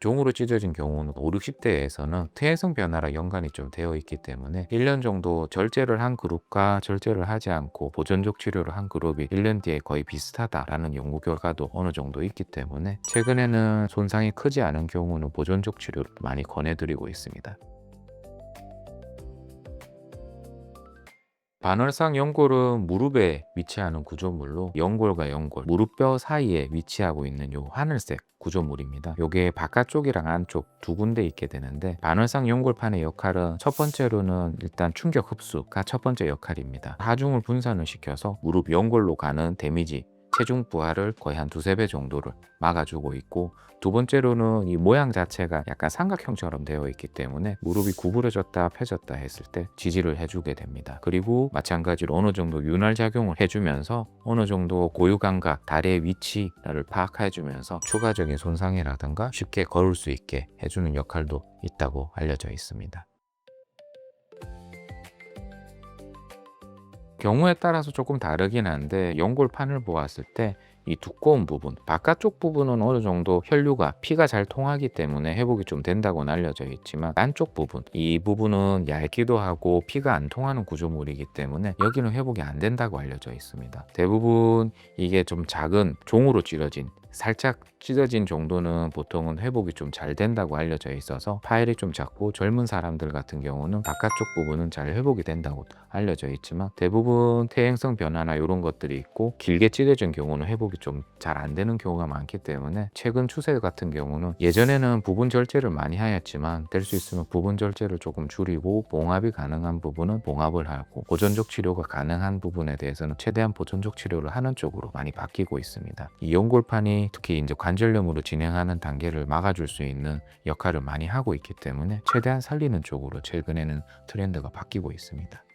종으로 찢어진 경우는 5, 60대에서는 퇴행성 변화랑 연관이 좀 되어 있기 때문에 1년 정도 절제를 한 그룹과 절제를 하지 않고 보존적 치료를 한 그룹이 1년 뒤에 거의 비슷하다라는 연구 결과도 어느 정도 있기 때문에 최근에는 손상이 크지 않은 경우는 보존적 치료를 많이 권해드리고 있습니다. 반월상 연골은 무릎에 위치하는 구조물로 연골과 연골, 무릎뼈 사이에 위치하고 있는 요 하늘색 구조물입니다. 요게 바깥쪽이랑 안쪽 두 군데 있게 되는데 반월상 연골판의 역할은 첫 번째로는 일단 충격 흡수가 첫 번째 역할입니다. 하중을 분산을 시켜서 무릎 연골로 가는 데미지 체중 부하를 거의 한 두세 배 정도를 막아주고 있고 두 번째로는 이 모양 자체가 약간 삼각형처럼 되어 있기 때문에 무릎이 구부러졌다 펴졌다 했을 때 지지를 해주게 됩니다. 그리고 마찬가지로 어느 정도 윤활 작용을 해주면서 어느 정도 고유 감각, 다리의 위치를 파악해주면서 추가적인 손상이라든가 쉽게 걸을 수 있게 해주는 역할도 있다고 알려져 있습니다. 경우에 따라서 조금 다르긴 한데 연골판을 보았을 때 이 두꺼운 부분, 바깥쪽 부분은 어느 정도 혈류가 피가 잘 통하기 때문에 회복이 좀 된다고는 알려져 있지만 안쪽 부분, 이 부분은 얇기도 하고 피가 안 통하는 구조물이기 때문에 여기는 회복이 안 된다고 알려져 있습니다. 대부분 이게 좀 작은 종으로 찌러진 살짝 찢어진 정도는 보통은 회복이 좀 잘 된다고 알려져 있어서 파일이 좀 작고 젊은 사람들 같은 경우는 바깥쪽 부분은 잘 회복이 된다고 알려져 있지만 대부분 퇴행성 변화나 이런 것들이 있고 길게 찢어진 경우는 회복이 좀 잘 안 되는 경우가 많기 때문에 최근 추세 같은 경우는 예전에는 부분 절제를 많이 하였지만 될 수 있으면 부분 절제를 조금 줄이고 봉합이 가능한 부분은 봉합을 하고 보존적 치료가 가능한 부분에 대해서는 최대한 보존적 치료를 하는 쪽으로 많이 바뀌고 있습니다. 이 연골판이 특히 이제 관절염으로 진행하는 단계를 막아줄 수 있는 역할을 많이 하고 있기 때문에 최대한 살리는 쪽으로 최근에는 트렌드가 바뀌고 있습니다.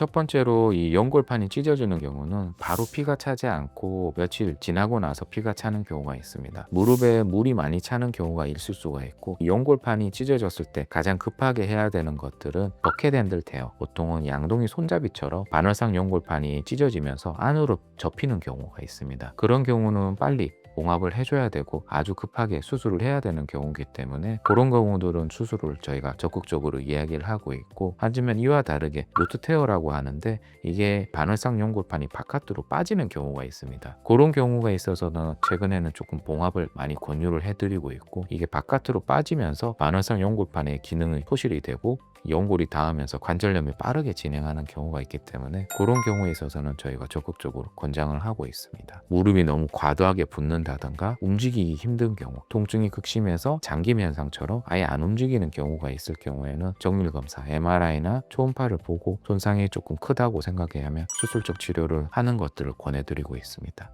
첫 번째로 이 연골판이 찢어지는 경우는 바로 피가 차지 않고 며칠 지나고 나서 피가 차는 경우가 있습니다. 무릎에 물이 많이 차는 경우가 있을 수가 있고 연골판이 찢어졌을 때 가장 급하게 해야 되는 것들은 버켓 핸들 테어 보통은 양동이 손잡이처럼 반월상 연골판이 찢어지면서 안으로 접히는 경우가 있습니다. 그런 경우는 빨리 봉합을 해줘야 되고 아주 급하게 수술을 해야 되는 경우이기 때문에 그런 경우들은 수술을 저희가 적극적으로 이야기를 하고 있고 하지만 이와 다르게 루트 테어라고 하는데 이게 반월상 연골판이 바깥으로 빠지는 경우가 있습니다. 그런 경우가 있어서는 최근에는 조금 봉합을 많이 권유를 해드리고 있고 이게 바깥으로 빠지면서 반월상 연골판의 기능이 소실이 되고 연골이 닿으면서 관절염이 빠르게 진행하는 경우가 있기 때문에 그런 경우에 있어서는 저희가 적극적으로 권장을 하고 있습니다. 무릎이 너무 과도하게 붓는다던가 움직이기 힘든 경우, 통증이 극심해서 잠김 현상처럼 아예 안 움직이는 경우가 있을 경우에는 정밀 검사, MRI나 초음파를 보고 손상이 조금 크다고 생각해야 하면 수술적 치료를 하는 것들을 권해드리고 있습니다.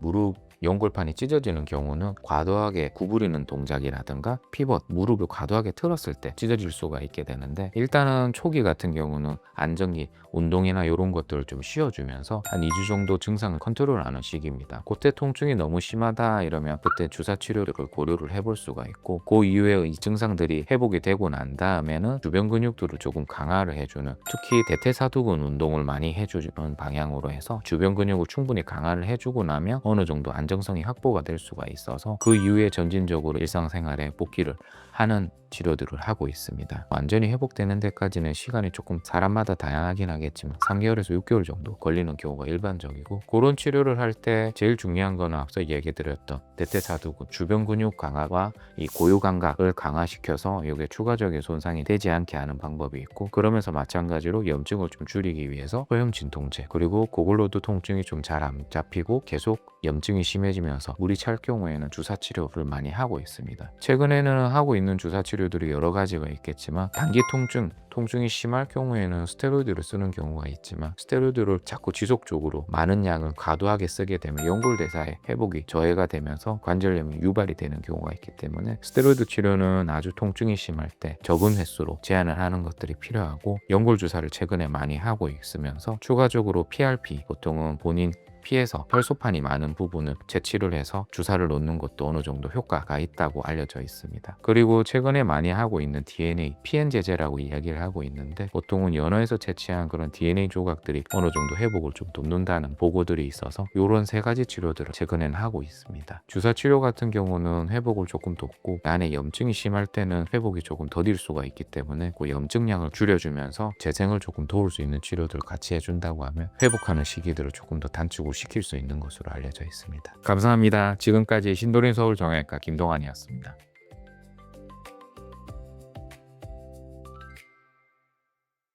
무릎 연골판이 찢어지는 경우는 과도하게 구부리는 동작이라든가 피벗, 무릎을 과도하게 틀었을 때 찢어질 수가 있게 되는데 일단은 초기 같은 경우는 안정기, 운동이나 이런 것들을 좀 쉬어주면서 한 2주 정도 증상을 컨트롤하는 시기입니다. 그때 통증이 너무 심하다 이러면 그때 주사 치료를 고려를 해볼 수가 있고 그 이후에 이 증상들이 회복이 되고 난 다음에는 주변 근육들을 조금 강화를 해주는 특히 대퇴사두근 운동을 많이 해주는 방향으로 해서 주변 근육을 충분히 강화를 해주고 나면 어느 정도 안 정성이 확보가 될 수가 있어서 그 이후에 점진적으로 일상생활에 복귀를 하는 치료들을 하고 있습니다. 완전히 회복되는 데까지는 시간이 조금 사람마다 다양하긴 하겠지만 3개월에서 6개월 정도 걸리는 경우가 일반적이고 그런 치료를 할 때 제일 중요한 건 앞서 얘기 드렸던 대퇴사두근 주변 근육 강화와 이 고유 감각을 강화시켜서 이게 추가적인 손상이 되지 않게 하는 방법이 있고 그러면서 마찬가지로 염증을 좀 줄이기 위해서 소염 진통제 그리고 그걸로도 통증이 좀 잘 안 잡히고 계속 염증이 심해지면서 물이 찰 경우에는 주사 치료를 많이 하고 있습니다. 최근에는 하고 있는 주사 치료들이 여러 가지가 있겠지만 단기 통증 통증이 심할 경우에는 스테로이드를 쓰는 경우가 있지만 스테로이드를 자꾸 지속적으로 많은 양을 과도하게 쓰게 되면 연골대사의 회복이 저해가 되면서 관절염이 유발이 되는 경우가 있기 때문에 스테로이드 치료는 아주 통증이 심할 때 적은 횟수로 제한을 하는 것들이 필요하고 연골 주사를 최근에 많이 하고 있으면서 추가적으로 PRP 보통은 본인 피해서 혈소판이 많은 부분을 채취를 해서 주사를 놓는 것도 어느 정도 효과가 있다고 알려져 있습니다. 그리고 최근에 많이 하고 있는 DNA PN 제제라고 이야기를 하고 있는데 보통은 연어에서 채취한 그런 DNA 조각들이 어느 정도 회복을 좀 돕는다는 보고들이 있어서 이런 세 가지 치료들을 최근에는 하고 있습니다. 주사 치료 같은 경우는 회복을 조금 돕고 안에 염증이 심할 때는 회복이 조금 더딜 수가 있기 때문에 그 염증량을 줄여주면서 재생을 조금 도울 수 있는 치료들을 같이 해준다고 하면 회복하는 시기들을 조금 더 단축을 시킬 수 있는 것으로 알려져 있습니다. 감사합니다. 지금까지 신도림 서울 정형외과 김동환이었습니다.